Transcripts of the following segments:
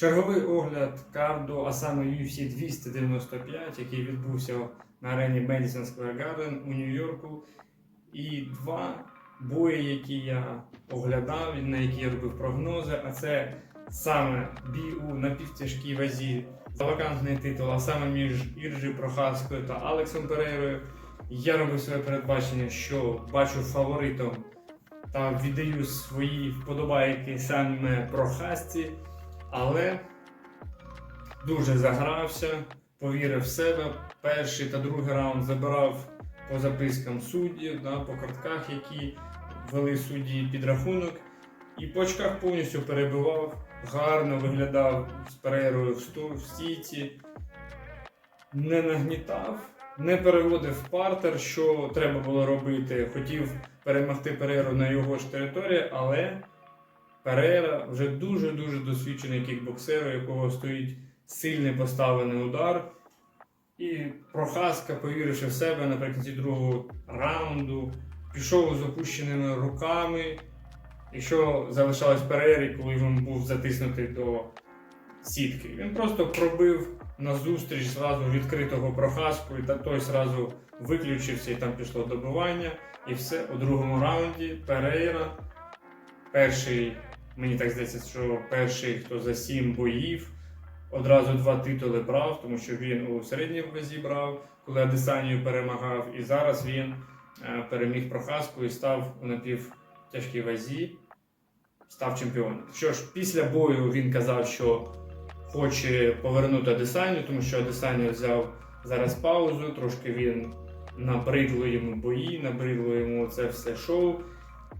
Черговий огляд карду, а саме UFC 295, який відбувся на арені Madison Square Garden у Нью-Йорку. І два бої, які я оглядав, на які я робив прогнози. А це саме бій у напівтяжкій вазі за вакантний титул, а саме між Іржі Прохаскою та Алексом Перейрою. Я робив своє передбачення, що бачу фаворитом та віддаю свої вподобайки саме Прохасці, але дуже загрався, повірив в себе. Перший та другий раунд забирав по запискам суддів, да, по картках, які вели судді підрахунок. І по очках повністю перебивав, гарно виглядав з перервою в стійці, не нагнітав, не переводив партер, що треба було робити. Хотів перемогти Переру на його ж території, але Перера вже дуже-дуже досвідчений кікбоксер, у якого стоїть сильний поставлений удар. І Прохаска, повіривши в себе наприкінці другого раунду, пішов з опущеними руками. І що залишалось Перері, коли він був затиснутий до сітки. Він просто пробив назустріч зразу відкритого прохаску, і той зразу виключився, і там пішло добивання. І все у другому раунді Перейра. Перший, мені так здається, що перший, хто за сім боїв, одразу два титули брав, тому що він у середній вазі брав, коли Адесанію перемагав. І зараз він е, переміг Прохаску і став у напівтяжкій вазі, став чемпіоном. Що ж, після бою він казав, що хоче повернути Адесанію, тому що Адесанію взяв зараз паузу, трошки він набридло йому бої, набридло йому це все шоу.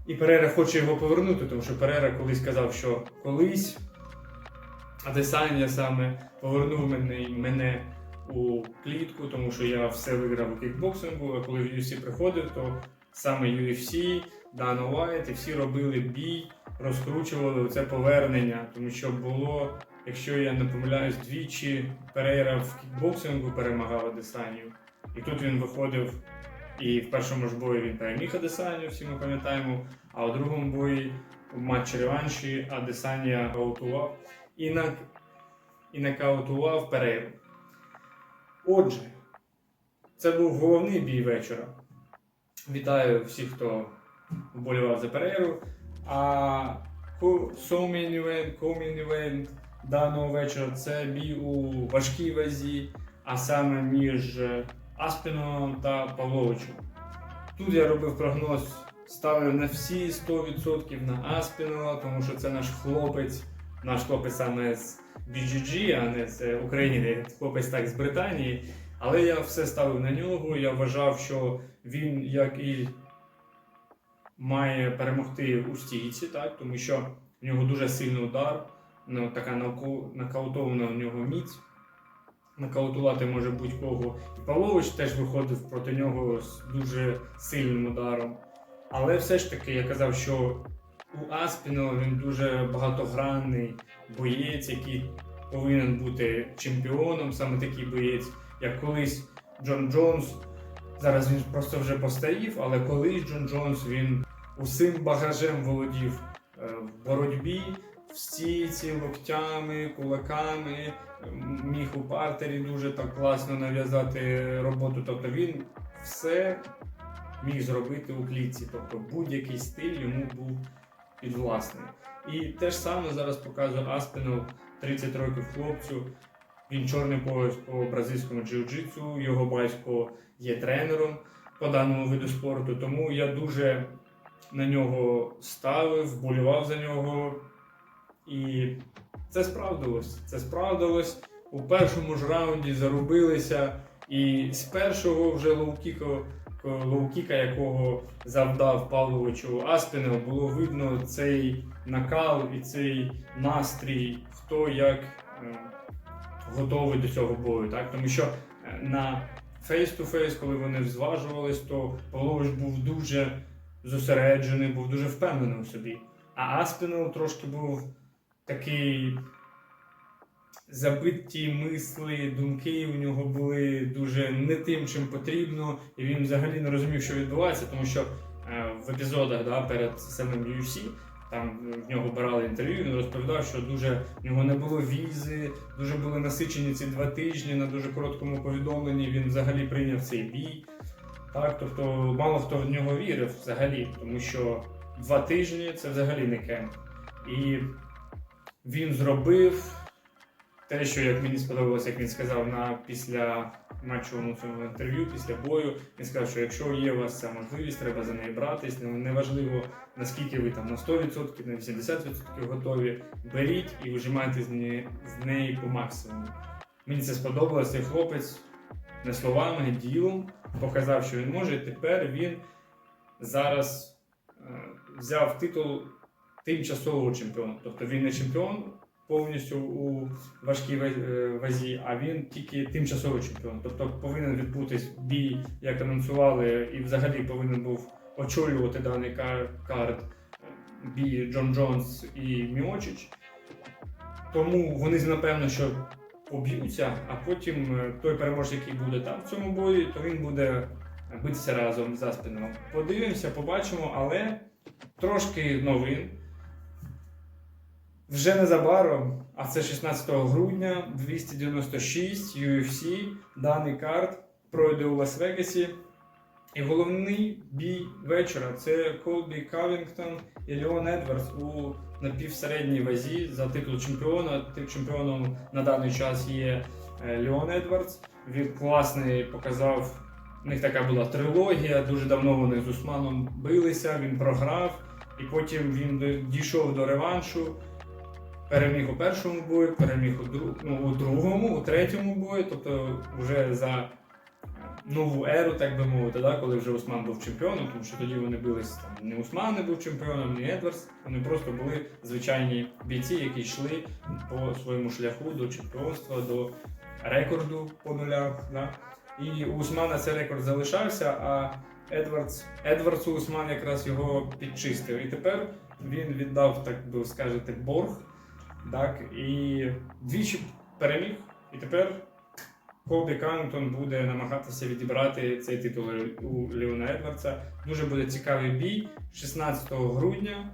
І Перера хоче його повернути, тому що Перера колись казав, що колись Адесанія саме повернув мене, мене у клітку, тому що я все виграв у кікбоксингу, а коли в UFC приходив, то саме UFC, Дана Уайт і всі робили бій, розкручували це повернення, тому що було, якщо я не помиляюсь, двічі Перейра в кікбоксингу перемагав Адесанію. І тут він виходив, і в першому ж бої він переміг Адесанію, всі ми пам'ятаємо, а у другому бої в матчі реванші Адесанія гаутував і, на, і нокаутував Перейру. Отже, це був головний бій вечора. Вітаю всіх, хто вболівав за Перейру. А ко- so-main event, co-main event даного вечора це бій у важкій вазі, а саме між е, Аспіном та Павловичем. Тут я робив прогноз, ставив на всі 100% на Аспінова, тому що це наш хлопець, наш хлопець саме з BGG, а не з України, хлопець так з Британії. Але я все ставив на нього. Я вважав, що він, як і має перемогти у стійці, так, тому що в нього дуже сильний удар, ну, така нокаутована в нього міць. Нокаутувати може будь-кого. І Павлович теж виходив проти нього з дуже сильним ударом. Але все ж таки я казав, що у Аспіно він дуже багатогранний боєць, який повинен бути чемпіоном, саме такий боєць, як колись Джон Джонс. Зараз він просто вже постарів, але колись Джон Джонс він усім багажем володів е, в боротьбі, в стійці, локтями, кулаками, міг у партері дуже так класно нав'язати роботу. Тобто він все міг зробити у клітці. Тобто будь-який стиль йому був підвласний. І те ж саме зараз показує Аспінов 30 років хлопцю. Він чорний пояс по бразильському джиу-джитсу, його батько є тренером по даному виду спорту. Тому я дуже на нього ставив, вболівав за нього. І це справдилось. Це справдилось. У першому ж раунді зарубилися. І з першого вже лоукіка, лоукіка якого завдав Павловичу Аспінел, було видно цей накал і цей настрій, хто як е, готовий до цього бою. Так? Тому що е, на фейс-ту-фейс, коли вони зважувались, то Павлович був дуже зосереджений, був дуже впевнений у собі. А Аспінел трошки був такий забиті мисли, думки у нього були дуже не тим, чим потрібно, і він взагалі не розумів, що відбувається, тому що е, в епізодах да, перед самим UFC там в нього брали інтерв'ю, він розповідав, що дуже в нього не було візи, дуже були насичені ці два тижні на дуже короткому повідомленні. Він взагалі прийняв цей бій. Так, тобто мало хто в нього вірив взагалі, тому що два тижні це взагалі не кемп. І він зробив те, що як мені сподобалось, як він сказав на після матчовому цьому інтерв'ю, після бою. Він сказав, що якщо є у вас ця можливість, треба за неї братись. Неважливо наскільки ви там на 100%, на 80% готові. Беріть і вижимайте з неї, з неї по максимуму. Мені це сподобалося. Цей хлопець не словами, ділом показав, що він може. І тепер він зараз е, взяв титул тимчасового чемпіона. Тобто він не чемпіон повністю у важкій е, вазі, а він тільки тимчасовий чемпіон. Тобто повинен відбутись бій, як анонсували, і взагалі повинен був очолювати даний кар- карт бій Джон Джонс і Міочич. Тому вони напевно, що поб'ються, а потім е, той переможець, який буде там в цьому бої, то він буде битися разом за спиною. Подивимося, побачимо, але трошки новин. Вже незабаром, а це 16 грудня 296 UFC, даний карт пройде у Лас-Вегасі. І головний бій вечора це Колбі Кавінгтон і Леон Едвардс у напівсередній вазі за титул чемпіона. Тим чемпіоном на даний час є е, Леон Едвардс. Він класний показав. У них така була трилогія. Дуже давно вони з Усманом билися. Він програв, і потім він дійшов до реваншу. Переміг у першому бою, переміг у, друг, ну, у другому, у третьому бою, тобто вже за нову еру, так би мовити, да, коли вже Усман був чемпіоном, тому що тоді вони бились там не Усман не був чемпіоном, не Едвардс. Вони просто були звичайні бійці, які йшли по своєму шляху до чемпіонства, до рекорду по нулях. Да. І у Усмана цей рекорд залишався, а Едвардс, Едвардсу Усман якраз його підчистив. І тепер він віддав, так би скажете, борг. Так, і двічі переміг. І тепер Колбі Каннтон буде намагатися відібрати цей титул у Леона Едвардса. Дуже буде цікавий бій 16 грудня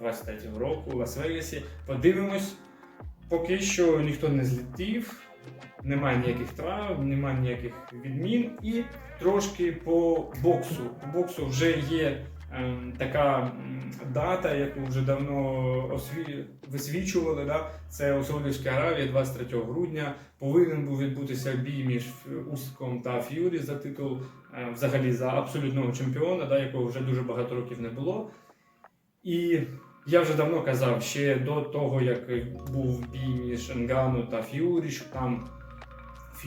23-го року у Лас-Вегасі. Подивимось. Поки що ніхто не злетів, немає ніяких травм, немає ніяких відмін. І трошки по боксу. По боксу вже є така дата, яку вже давно осві... висвічували. Да? Це у Саудівській Аравії 23 грудня. Повинен був відбутися бій між Усиком та Ф'юрі за титул е, взагалі за абсолютного чемпіона, да, якого вже дуже багато років не було. І я вже давно казав, ще до того, як був бій між Енгану та Ф'юрі, що там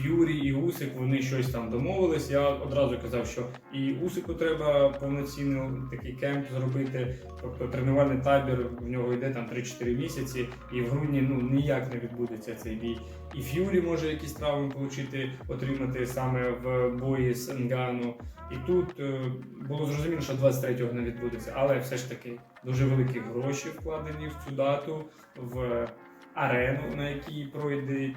Ф'юрі і Усик вони щось там домовились. Я одразу казав, що і Усику треба повноцінний такий кемп зробити. Тобто тренувальний табір в нього йде там 3-4 місяці, і в грудні ну ніяк не відбудеться цей бій. І Ф'юрі може якісь травми отримати, отримати саме в бої з Енгану. І тут е, було зрозуміло, що 23-го не відбудеться, але все ж таки дуже великі гроші вкладені в цю дату, в арену, на якій пройде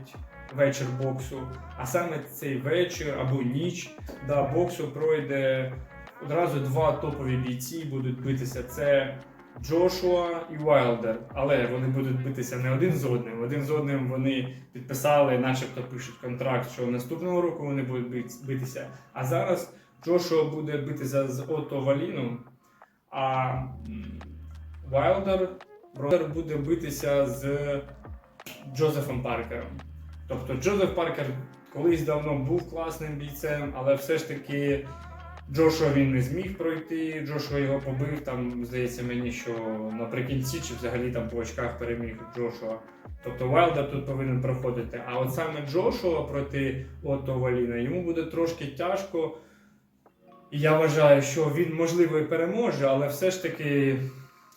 вечір боксу. А саме цей вечір або ніч да, боксу пройде одразу два топові бійці будуть битися. Це Джошуа і Вайлдер. Але вони будуть битися не один з одним. Один з одним вони підписали, начебто пишуть контракт, що наступного року вони будуть битися. А зараз Джошуа буде битися з Отто Валіном, а м, Вайлдер буде битися з Джозефом Паркером. Тобто Джозеф Паркер колись давно був класним бійцем, але все ж таки Джошуа він не зміг пройти. Джошуа його побив. Там здається мені, що наприкінці чи взагалі там по очках переміг Джошуа. Тобто Вайлдер тут повинен проходити. А от саме Джошуа проти Отто Валіна йому буде трошки тяжко. І я вважаю, що він можливо і переможе, але все ж таки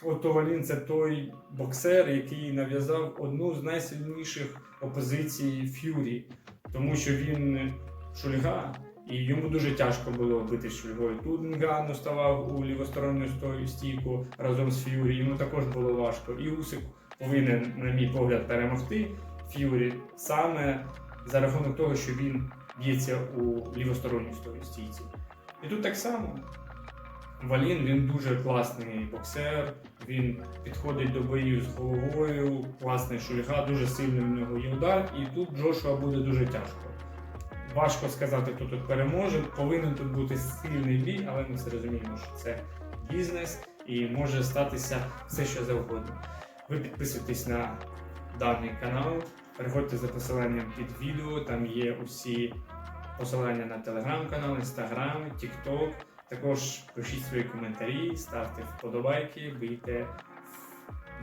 Отто Валін це той боксер, який нав'язав одну з найсильніших опозицій Ф'юрі, тому що він шульга, і йому дуже тяжко було бити шульгою. Тут Нгану ставав у лівосторонню стійку разом з Ф'юрі, йому також було важко. І Усик повинен, на мій погляд, перемогти Ф'юрі саме за рахунок того, що він б'ється у лівосторонній сто- стійці. І тут так само. Валін він дуже класний боксер, він підходить до боїв з головою, класний шульга, дуже сильний в нього є удар, і тут Джошуа буде дуже тяжко. Важко сказати, хто тут переможе. Повинен тут бути сильний бій, але ми все розуміємо, що це бізнес і може статися все, що завгодно. Ви підписуйтесь на даний канал, переходьте за посиланням під відео, там є усі посилання на телеграм-канал, інстаграм, тікток. Також пишіть свої коментарі, ставте вподобайки, бийте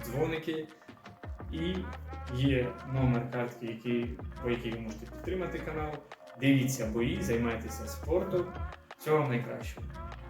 дзвоники. І є номер картки, який, по якій ви можете підтримати канал. Дивіться бої, займайтеся спортом. Всього вам найкращого.